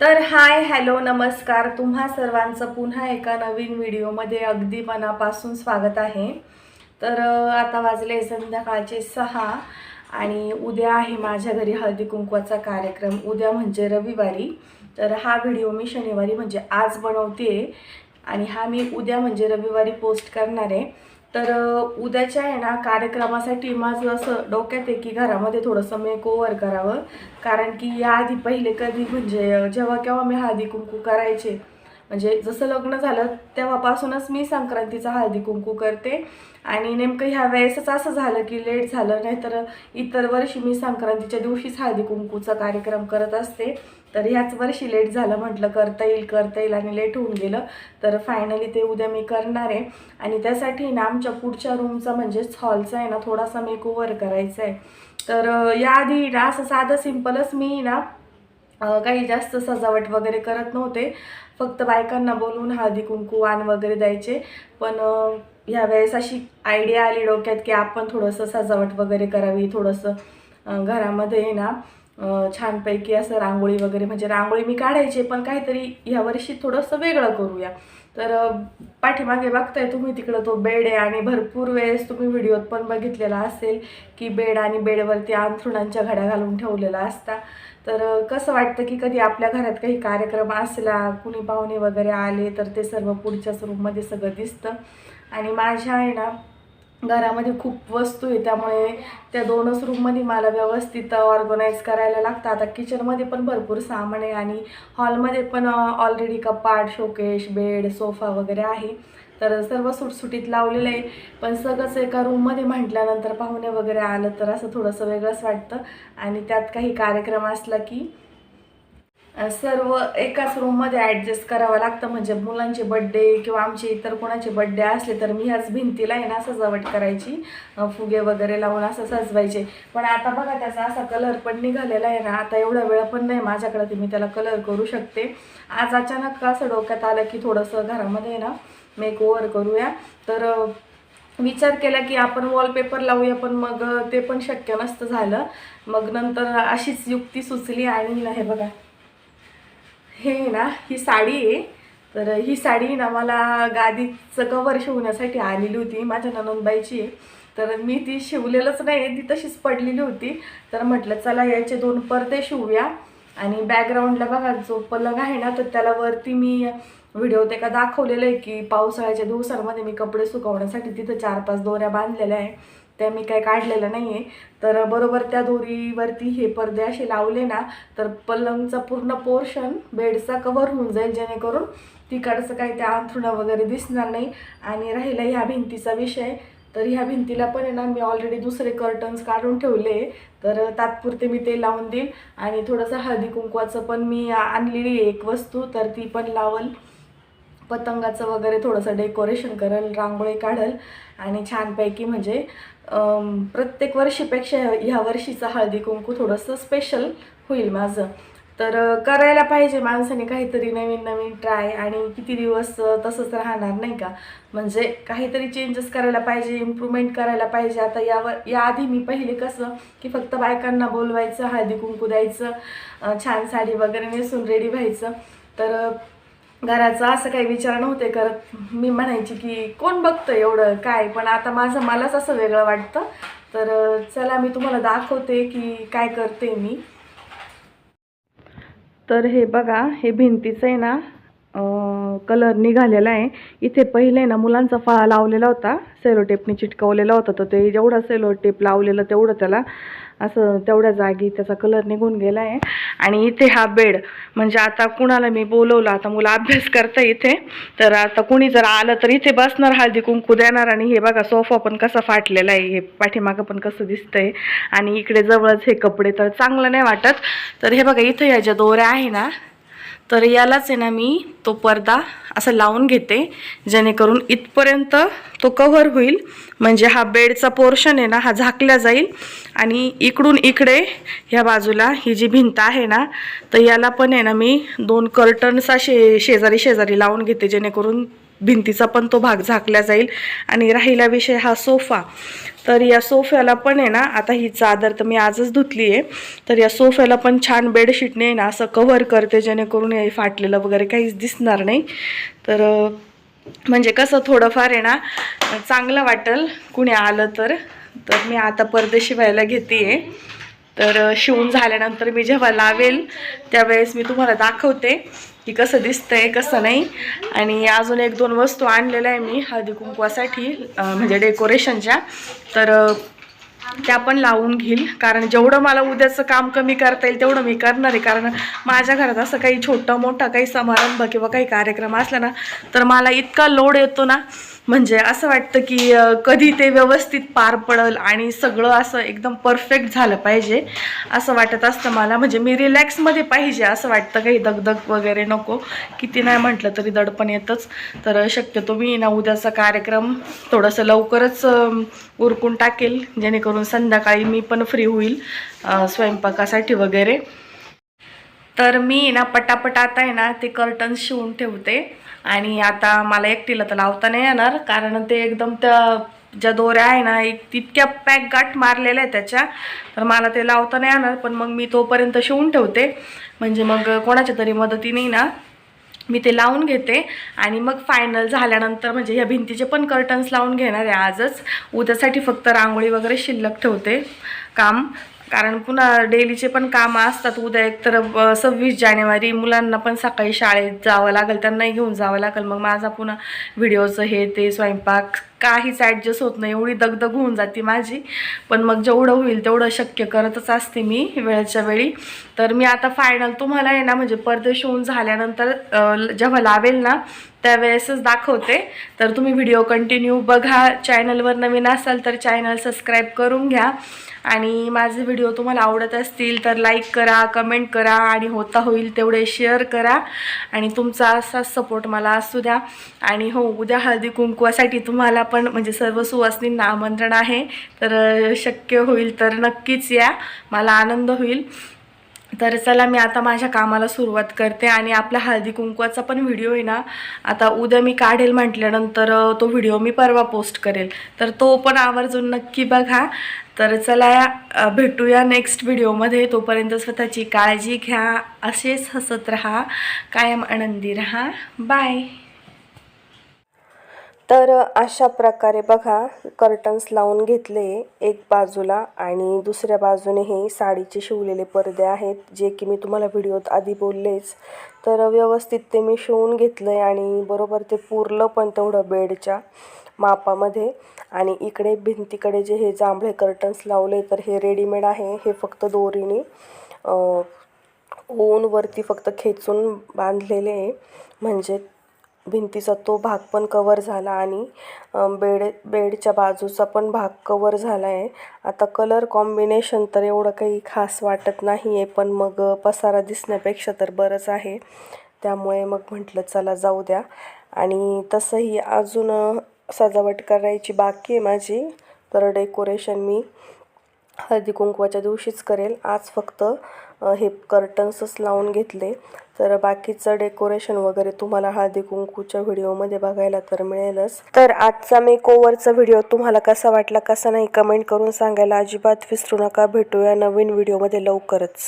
तर hi hello नमस्कार. तुम्हा सर्वांचं पुन्हा एका नवीन व्हिडिओमध्ये अगदी मनापासून स्वागत आहे. तर आता वाजले संध्याकाळचे सहा आणि उद्या आहे माझ्या घरी हळदी कुंकवाचा कार्यक्रम. उद्या म्हणजे रविवारी. तर हा व्हिडिओ मी शनिवारी म्हणजे आज बनवते आणि हा मी उद्या म्हणजे रविवारी पोस्ट करणार आहे. तर उद्याच्या आहे ना कार्यक्रमासाठी माझं असं डोक्यात आहे की घरामध्ये थोडंसं मेक ओव्हर करावं. कारण की याआधी पहिले कधी म्हणजे जेव्हा केव्हा मी हळदी कुंकू करायचे म्हणजे जसं लग्न झालं तेव्हापासूनच मी संक्रांतीचा हळदी कुंकू करते. आणि नेमकं ह्या वेळेसच असं झालं की लेट झालं नाहीतर इतर वर्षी मी संक्रांतीच्या दिवशीच हळदी कुंकूचा कार्यक्रम करत असते. तर ह्याच वर्षी लेट झालं म्हटलं करता येईल करता येईल आणि लेट होऊन गेलं. तर फायनली ते उद्या मी करणार आहे. आणि त्यासाठी ना आमच्या पुढच्या रूमचा म्हणजेच हॉलचा आहे ना थोडासा मेक करायचा आहे तर याआधी ना असं साधं सिम्पलच मी ना काही जास्त सजावट वगैरे करत नव्हते. फक्त बायकांना बोलवून हळदी कुंकू वाण वगैरे द्यायचे. पण ह्या वेळेस अशी आयडिया आली डोक्यात की आपण थोडंसं सजावट वगैरे करावी थोडंसं घरामध्ये घरामध्ये ना छानपैकी असं रांगोळी वगैरे म्हणजे रांगोळी मी काढायचे पण काहीतरी ह्या वर्षी थोडंसं वेगळं करूया. तर पाठीमागे बघताय तुम्ही तिकडं तो बेड आहे आणि भरपूर वेळेस तुम्ही व्हिडिओत पण बघितलेला असेल की बेड आणि बेडवरती अंथरुणांच्या घड्या घालून ठेवलेला असता. तर कसं वाटतं की कधी आपल्या घरात काही कार्यक्रम असला कुणी पाहुणे वगैरे आले तर ते सर्व पुढच्याच रूममध्ये सगळं दिसतं. आणि माझ्या आहे ना घरामध्ये खूप वस्तू आहे त्यामुळे त्या दोनच रूममध्ये मला व्यवस्थित ऑर्गनाईज करायला लागतं. आता किचनमध्ये पण भरपूर सामान आहे आणि हॉलमध्ये पण ऑलरेडी कपाट शोकेश बेड सोफा वगैरे आहे. तर सर्व सुटसुटीत लावलेलं आहे. पण सगळंच एका रूममध्ये म्हटल्यानंतर पाहुणे वगैरे आलं तर असं थोडंसं वेगळंच वाटतं. आणि त्यात काही कार्यक्रम असला की सर्व एकाच रूममध्ये ॲडजस्ट करावं लागतं. म्हणजे मुलांचे बड्डे किंवा आमचे इतर कोणाचे बड्डे असले तर मी ह्याच भिंतीला आहे ना सजावट करायची. फुगे वगैरे लावून असं सजवायचे. पण आता बघा त्याचा असा कलर पण निघालेला आहे ना. आता एवढा वेळ पण नाही माझ्याकडे की मी त्याला कलर करू शकते. आज अचानक असं डोक्यात आलं की थोडंसं घरामध्ये ना मेकओवर करूया. तर विचार केला की आपण वॉलपेपर लावूया पण मग ते पण शक्य नसतं झालं. मग नंतर अशीच युक्ती सुचली आणि ना हे बघा. हे ना ही साडी आहे. तर ही साडी ना मला गादीचं कवर शिवण्यासाठी आलेली होती माझ्या ननंदबाईची तर मी ती शिवलेलंच नाही ती तशीच पडलेली होती. तर म्हटलं चला याचे दोन पडदे शिवूया. आणि बॅकग्राऊंडला बघा जो पलंग आहे ना तर त्याला वरती मी व्हिडिओ ते का दाखवलेलं आहे की पावसाळ्याच्या दिवसांमध्ये मी कपडे सुकवण्यासाठी तिथं चार पाच दोऱ्या बांधलेल्या आहे. त्या मी काय काढलेलं नाही आहे तर बरोबर त्या दोरीवरती हे पडदे असे लावले ना तर पलंगचा पूर्ण पोर्शन बेडचा कवर होऊन जाईल जेणेकरून तिकडचं काही त्या अंथरुणं वगैरे दिसणार नाही. आणि राहिला ह्या भिंतीचा विषय. तर ह्या भिंतीला पण आहे ना मी ऑलरेडी दुसरे कर्टन्स काढून ठेवले तर तात्पुरते मी ते लावून देईल. आणि थोडंसं हळदी कुंकवाचं पण मी आणलेली आहे एक वस्तू तर ती पण लावल. पतंगाचं वगैरे थोडंसं डेकोरेशन करेल रांगोळी काढेल आणि छानपैकी म्हणजे प्रत्येक वर्षीपेक्षा ह्या वर्षीचं हळदी कुंकू थोडंसं स्पेशल होईल माझं. तर करायला पाहिजे माणसाने काहीतरी नवीन नवीन ट्राय आणि किती दिवस तसंच राहणार नाही का? म्हणजे काहीतरी चेंजेस करायला पाहिजे इम्प्रूव्हमेंट करायला पाहिजे. आता यावर याआधी मी पहिले कसं की फक्त बायकांना बोलवायचं हळदी कुंकू द्यायचं छान साडी वगैरे नेसून रेडी व्हायचं. तर घराचा असं काही विचार नव्हते करत. मी म्हणायची की कोण बघतं एवढं? काय? पण आता माझं मलाच असं वेगळं वाटतं. तर चला मी तुम्हाला दाखवते की काय करते मी. तर हे बघा हे भिंतीचं आहे ना कलर निघालेला आहे. इथे पहिले ना मुलांचा फळा लावलेला होता. सेलोटेपने चिटकवलेला होता. तर ते जेवढा सेलोटेप लावलेलं तेवढं त्याला असं तेवढ्या जागी त्याचा कलर निघून गेला आहे आणि इथे हा बेड म्हणजे आता कुणाला मी बोलवलं आता मुलं अभ्यास करता इथे तर आता कुणी जर आलं तर इथे बसणार हळदी कुंकू देणार आणि हे बघा सोफा पण कसा फाटलेला आहे हे पाठीमागं पण कसं दिसतंय. आणि इकडे जवळच हे कपडे तर चांगलं नाही वाटत. तर हे बघा इथं ह्या ज्या दोऱ्या आहे ना तर यालाच आहे ना मी तो पडदा असं लावून घेते जेणेकरून इथपर्यंत तो कव्हर होईल. म्हणजे हा बेडचा पोर्शन आहे ना हा झाकला जाईल. आणि इकडून इकडे ह्या बाजूला ही जी भिंत आहे ना तर याला पण आहे ना मी दोन कर्टन्स असे शेजारी शेजारी लावून घेते जेणेकरून भिंतीचा पण तो भाग झाकला जाईल. आणि राहिला विषय हा सोफा. तर या सोफ्याला पण आहे ना आता ही चादर तर मी आजच धुतली आहे. तर या सोफ्याला पण छान बेडशीटने ना असं कव्हर करते जेणेकरून हे फाटलेलं वगैरे काहीच दिसणार नाही. तर म्हणजे कसं थोडंफार आहे ना चांगलं वाटेल कुणी आलं तर. तर मी आता परदेशी व्हायला घेते आहे. तर शिवून झाल्यानंतर मी जेव्हा लावेल त्यावेळेस मी तुम्हाला दाखवते की कसं दिसतंय कसं नाही. आणि अजून एक दोन वस्तू आणलेल्या आहे मी हळदी कुंकवासाठी म्हणजे डेकोरेशनच्या. तर त्या पण लावून घेईल. कारण जेवढं मला उद्याचं काम कमी करता येईल तेवढं मी करणार आहे. कारण माझ्या घरात असं काही छोटं मोठं काही समारंभ किंवा काही कार्यक्रम असला ना तर मला इतका लोड येतो ना म्हणजे असं वाटतं की कधी ते व्यवस्थित पार पडल आणि सगळं असं एकदम परफेक्ट झालं पाहिजे असं वाटत असतं मला. म्हणजे मी रिलॅक्समध्ये पाहिजे असं वाटतं काही दगदग वगैरे नको. किती नाही म्हटलं तरी दडपण येतच. तर शक्यतो मी ना उद्याचा कार्यक्रम थोडंसं लवकरच उरकून टाकेल जेणेकरून संध्याकाळी मी पण फ्री होईल स्वयंपाकासाठी वगैरे. तर मी ना पटापट आता आहे ना ते कर्टन्स शिवून ठेवते. आणि आता मला एकटीला तर लावता नाही येणार कारण ते एकदम त्या ज्या दोऱ्या आहे ना एक तितक्या पॅक गाठ मारलेल्या आहे त्याच्या. तर मला ते लावता नाही येणार पण मग मी तोपर्यंत शिवून ठेवते. म्हणजे मग कोणाच्या तरी मदतीने ना मी ते लावून घेते. आणि मग फायनल झाल्यानंतर म्हणजे ह्या भिंतीचे पण कर्टन्स लावून घेणार आहे आजच. उद्यासाठी फक्त रांगोळी वगैरे शिल्लक ठेवते काम. कारण पुन्हा डेलीचे पण कामं असतात. उद्या एक तर सव्वीस जानेवारी मुलांना पण सकाळी शाळेत जावं लागेल त्यांनाही घेऊन जावं लागेल. मग माझा पुन्हा व्हिडिओचं हे ते स्वयंपाक काहीच ॲडजस्ट होत नाही. एवढी दगदग होऊन जाते माझी. पण मग जेवढं होईल तेवढं शक्य करतच असते मी वेळच्या वेळी. तर मी आता फायनल तुम्हाला आहे ना म्हणजे परदेश होऊन झाल्यानंतर जेव्हा लावेल ना त्यावेळेसच दाखवते. तर तुम्ही व्हिडिओ कंटिन्यू बघा. चॅनलवर नवीन असाल तर चॅनल सबस्क्राईब करून घ्या. आणि माझे व्हिडिओ तुम्हाला आवडत असतील तर लाईक करा कमेंट करा आणि होता होईल तेवढे शेअर करा. आणि तुमचा असाच सपोर्ट मला असू द्या. आणि हो उद्या हळदी कुंकवासाठी तुम्हाला पण म्हणजे सर्व सुवासनींना आमंत्रण आहे तर शक्य होईल तर नक्कीच या. मला आनंद होईल. तर चला मी आता माझ्या कामाला सुरुवात करते आणि आपला हळदी कुंकवाचा पण व्हिडिओ आहे ना आता उद्या मी काढेल म्हटल्यानंतर तो व्हिडिओ मी परवा पोस्ट करेल. तर तो पण आवर्जून नक्की बघा. तर चला या भेटूया नेक्स्ट व्हिडिओमध्ये. तोपर्यंत स्वतःची काळजी घ्या असेच हसत राहा कायम आनंदी राहा. बाय. तर अशा प्रकारे बघा कर्टन्स लावून घेतले एक बाजूला आणि दुसऱ्या बाजूने हे साडीचे शिवलेले पडदे आहेत जे की मी तुम्हाला व्हिडिओत आधी बोललेच. तर व्यवस्थित ते मी शिवून घेतलं आहे आणि बरोबर ते पुरलं पण तेवढं बेडच्या मापामध्ये. आणि इकडे भिंतीकडे जे हे जांभळे कर्टन्स लावले तर हे रेडीमेड आहे. हे फक्त दोरीने ऊनवरती फक्त खेचून बांधलेले आहे. म्हणजे भिंतीचा तो भाग पण कवर झाला आणि बेड बेडच्या बाजूचा पण भाग कवर झाला आहे आता कलर कॉम्बिनेशन तर एवढं काही खास वाटत नाही आहे पण मग पसारा दिसण्यापेक्षा तर बरंच आहे. त्यामुळे मग म्हटलं चला जाऊ द्या. आणि तसंही अजून सजावट करायची बाकी आहे माझी. तर डेकोरेशन मी हळदी कुंकवाच्या दिवशीच करेल. आज फक्त हे कर्टन्सच लावून घेतले. तर बाकीचं डेकोरेशन वगैरे तुम्हाला हळदी कुंकूच्या व्हिडिओमध्ये बघायला तर मिळेलच. तर आजचा मेकओव्हरचा व्हिडिओ तुम्हाला कसा वाटला कसा नाही कमेंट करून सांगायला अजिबात विसरू नका. भेटूया नवीन व्हिडिओमध्ये लवकरच.